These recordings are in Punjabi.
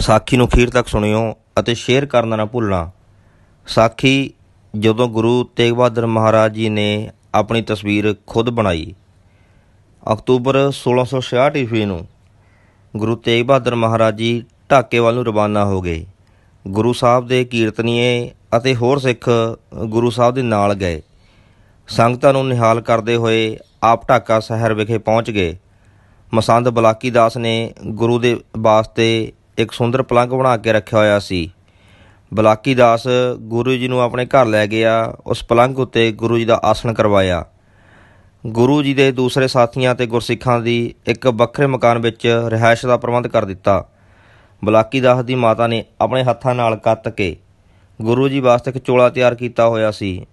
ਸਾਖੀ ਨੂੰ ਅਖੀਰ ਤੱਕ ਸੁਣਿਓ ਅਤੇ ਸ਼ੇਅਰ ਕਰਨਾ ਨਾ ਭੁੱਲਣਾ। ਸਾਖੀ ਜਦੋਂ ਗੁਰੂ ਤੇਗ ਬਹਾਦਰ ਮਹਾਰਾਜ ਜੀ ਨੇ ਆਪਣੀ ਤਸਵੀਰ ਖੁਦ ਬਣਾਈ, ਅਕਤੂਬਰ 1666 ਈਸਵੀ ਨੂੰ ਗੁਰੂ ਤੇਗ ਬਹਾਦਰ ਮਹਾਰਾਜ ਜੀ ਢਾਕੇ ਵੱਲ ਨੂੰ ਰਵਾਨਾ ਹੋ ਗਏ। ਗੁਰੂ ਸਾਹਿਬ ਦੇ ਕੀਰਤਨੀਏ ਅਤੇ ਹੋਰ ਸਿੱਖ ਗੁਰੂ ਸਾਹਿਬ ਦੇ ਨਾਲ ਗਏ। ਸੰਗਤਾਂ ਨੂੰ ਨਿਹਾਲ ਕਰਦੇ ਹੋਏ ਆਪ ਢਾਕਾ ਸ਼ਹਿਰ ਵਿਖੇ ਪਹੁੰਚ ਗਏ। ਮਸੰਦ ਬਲਾਕੀ ਦਾਸ ਨੇ ਗੁਰੂ ਦੇ ਵਾਸਤੇ ਇੱਕ ਸੁੰਦਰ ਪਲੰਘ ਬਣਾ ਕੇ ਰੱਖਿਆ ਹੋਇਆ ਸੀ। ਬਲਾਕੀ ਦਾਸ ਗੁਰੂ ਜੀ ਨੂੰ ਆਪਣੇ ਘਰ ਲੈ ਗਿਆ, ਉਸ ਪਲੰਘ ਉੱਤੇ ਗੁਰੂ ਜੀ ਦਾ ਆਸਣ ਕਰਵਾਇਆ। ਗੁਰੂ ਜੀ ਦੇ ਦੂਸਰੇ ਸਾਥੀਆਂ ਤੇ ਗੁਰਸਿੱਖਾਂ ਦੀ ਇੱਕ ਵੱਖਰੇ ਮਕਾਨ ਵਿੱਚ ਰਿਹਾਇਸ਼ ਦਾ ਪ੍ਰਬੰਧ ਕਰ ਦਿੱਤਾ। ਬਲਾਕੀ ਦਾਸ ਦੀ ਮਾਤਾ ਨੇ ਆਪਣੇ ਹੱਥਾਂ ਨਾਲ ਕੱਤ ਕੇ ਗੁਰੂ ਜੀ ਵਾਸਤੇ ਇੱਕ ਚੋਲਾ ਤਿਆਰ ਕੀਤਾ ਹੋਇਆ ਸੀ।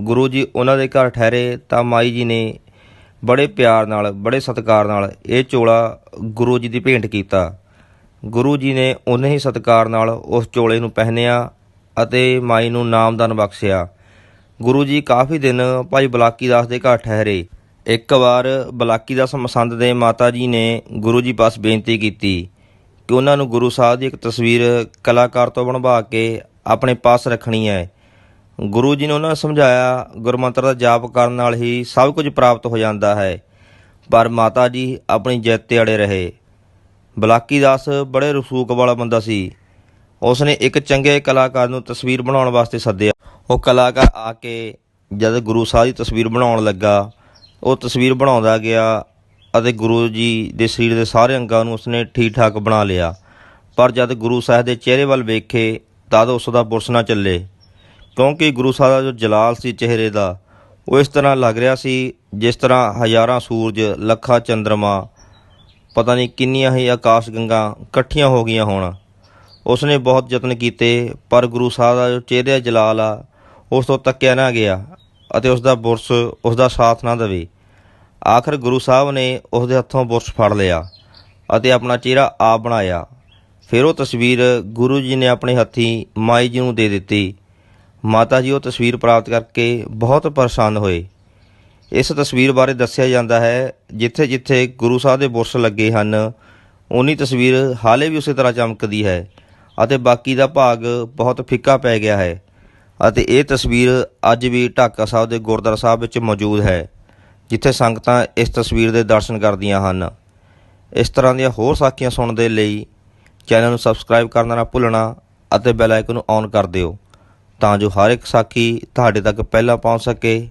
ਗੁਰੂ ਜੀ ਉਹਨਾਂ ਦੇ ਘਰ ਠਹਿਰੇ ਤਾਂ ਮਾਈ ਜੀ ਨੇ ਬੜੇ ਪਿਆਰ ਨਾਲ, ਬੜੇ ਸਤਿਕਾਰ ਨਾਲ ਇਹ ਚੋਲਾ ਗੁਰੂ ਜੀ ਦੀ ਭੇਂਟ ਕੀਤਾ। ਗੁਰੂ ਜੀ ਨੇ ਉਨੇ ਹੀ ਸਤਿਕਾਰ ਨਾਲ ਉਸ ਚੋਲੇ ਨੂੰ ਪਹਿਨਿਆ ਅਤੇ ਮਾਈ ਨੂੰ ਨਾਮਦਾਨ ਬਖਸ਼ਿਆ। ਗੁਰੂ ਜੀ ਕਾਫੀ ਦਿਨ ਭਾਈ ਬਲਾਕੀ ਦਾਸ ਦੇ ਘਰ ਠਹਿਰੇ। ਇੱਕ ਵਾਰ ਬਲਾਕੀ ਦਾਸ ਮਸੰਦ ਦੇ ਮਾਤਾ ਜੀ ਨੇ ਗੁਰੂ ਜੀ ਪਾਸ ਬੇਨਤੀ ਕੀਤੀ ਕਿ ਉਹਨਾਂ ਨੂੰ ਗੁਰੂ ਸਾਹਿਬ ਦੀ ਇੱਕ ਤਸਵੀਰ ਕਲਾਕਾਰ ਤੋਂ ਬਣਵਾ ਕੇ ਆਪਣੇ ਪਾਸ ਰੱਖਣੀ ਹੈ। ਗੁਰੂ ਜੀ ਨੇ ਉਹਨਾਂ ਨੂੰ ਸਮਝਾਇਆ ਗੁਰਮੰਤਰ ਦਾ ਜਾਪ ਕਰਨ ਨਾਲ ਹੀ ਸਭ ਕੁਝ ਪ੍ਰਾਪਤ ਹੋ ਜਾਂਦਾ ਹੈ। ਪਰ ਮਾਤਾ ਜੀ ਆਪਣੀ ਜਿੱਤ ਤੇ ਅੜੇ ਰਹੇ। ਬਲਾਕੀ ਦਾਸ ਬੜੇ ਰਸੂਕ ਵਾਲਾ ਬੰਦਾ ਸੀ। ਉਸਨੇ ਇੱਕ ਚੰਗੇ ਕਲਾਕਾਰ ਨੂੰ ਤਸਵੀਰ ਬਣਾਉਣ ਵਾਸਤੇ ਸੱਦਿਆ। ਉਹ ਕਲਾਕਾਰ ਆ ਕੇ ਜਦ ਗੁਰੂ ਸਾਹਿਬ ਦੀ ਤਸਵੀਰ ਬਣਾਉਣ ਲੱਗਾ, ਉਹ ਤਸਵੀਰ ਬਣਾਉਂਦਾ ਗਿਆ ਅਤੇ ਗੁਰੂ ਜੀ ਦੇ ਸਰੀਰ ਦੇ ਸਾਰੇ ਅੰਗਾਂ ਨੂੰ ਉਸਨੇ ਠੀਕ ਠਾਕ ਬਣਾ ਲਿਆ। ਪਰ ਜਦ ਗੁਰੂ ਸਾਹਿਬ ਦੇ ਚਿਹਰੇ ਵੱਲ ਵੇਖੇ, ਤਦ ਉਸ ਦਾ ਬੁਰਸ ਨਾ ਚੱਲੇ। ਕਿਉਂਕਿ ਗੁਰੂ ਸਾਹਿਬ ਦਾ ਜੋ ਜਲਾਲ ਸੀ ਚਿਹਰੇ ਦਾ, ਉਹ ਇਸ ਤਰ੍ਹਾਂ ਲੱਗ ਰਿਹਾ ਸੀ ਜਿਸ ਤਰ੍ਹਾਂ ਹਜ਼ਾਰਾਂ ਸੂਰਜ, ਲੱਖਾਂ ਚੰਦਰਮਾ ਪਤਾ ਨਹੀਂ ਕਿੰਨੀਆਂ ਹੀ ਆਕਾਸ਼ ਗੰਗਾ ਇਕੱਠੀਆਂ ਹੋ ਗਈਆਂ ਹੋਣ। ਉਸਨੇ ਬਹੁਤ ਯਤਨ ਕੀਤੇ, ਪਰ ਗੁਰੂ ਸਾਹਿਬ ਦਾ ਜੋ ਚਿਹਰੇ ਜਲਾਲ ਆ, ਉਸ ਤੋਂ ਤੱਕਿਆ ਨਾ ਗਿਆ ਅਤੇ ਉਸ ਦਾ ਬੁਰਸ ਉਸ ਦਾ ਸਾਥ ਨਾ ਦੇਵੇ। ਆਖਰ ਗੁਰੂ ਸਾਹਿਬ ਨੇ ਉਸ ਦੇ ਹੱਥੋਂ ਬੁਰਸ ਫੜ ਲਿਆ ਅਤੇ ਆਪਣਾ ਚਿਹਰਾ ਆਪ ਬਣਾਇਆ। ਫਿਰ ਉਹ ਤਸਵੀਰ ਗੁਰੂ ਜੀ ਨੇ ਆਪਣੇ ਹੱਥੀਂ ਮਾਈ ਜੀ ਨੂੰ ਦੇ ਦਿੱਤੀ। ਮਾਤਾ ਜੀ ਉਹ ਤਸਵੀਰ ਪ੍ਰਾਪਤ ਕਰਕੇ ਬਹੁਤ ਪਰੇਸ਼ਾਨ ਹੋਏ। ਇਸ ਤਸਵੀਰ ਬਾਰੇ ਦੱਸਿਆ ਜਾਂਦਾ ਹੈ, ਜਿੱਥੇ ਜਿੱਥੇ ਗੁਰੂ ਸਾਹਿਬ ਦੇ ਬੁਰਸ਼ ਲੱਗੇ ਹਨ ਉਨੀ ਤਸਵੀਰ ਹਾਲੇ ਵੀ ਉਸੇ ਤਰ੍ਹਾਂ ਚਮਕਦੀ ਹੈ ਅਤੇ ਬਾਕੀ ਦਾ ਭਾਗ ਬਹੁਤ ਫਿੱਕਾ ਪੈ ਗਿਆ ਹੈ ਅਤੇ ਇਹ ਤਸਵੀਰ ਅੱਜ ਵੀ ਢਾਕਾ ਸਾਹਿਬ ਦੇ ਗੁਰਦੁਆਰਾ ਸਾਹਿਬ ਵਿੱਚ ਮੌਜੂਦ ਹੈ, ਜਿੱਥੇ ਸੰਗਤਾਂ ਇਸ ਤਸਵੀਰ ਦੇ ਦਰਸ਼ਨ ਕਰਦੀਆਂ ਹਨ। ਇਸ ਤਰ੍ਹਾਂ ਦੀਆਂ ਹੋਰ ਸਾਖੀਆਂ ਸੁਣਨ ਦੇ ਲਈ ਚੈਨਲ ਨੂੰ ਸਬਸਕ੍ਰਾਈਬ ਕਰਨਾ ਨਾ ਭੁੱਲਣਾ ਅਤੇ ਬੈਲ ਆਈਕਨ ਨੂੰ ਔਨ ਕਰ ਦਿਓ, ਤਾਂ ਜੋ ਹਰ ਇੱਕ ਸਾਖੀ ਤੁਹਾਡੇ ਤੱਕ ਪਹਿਲਾਂ ਪਹੁੰਚ ਸਕੇ।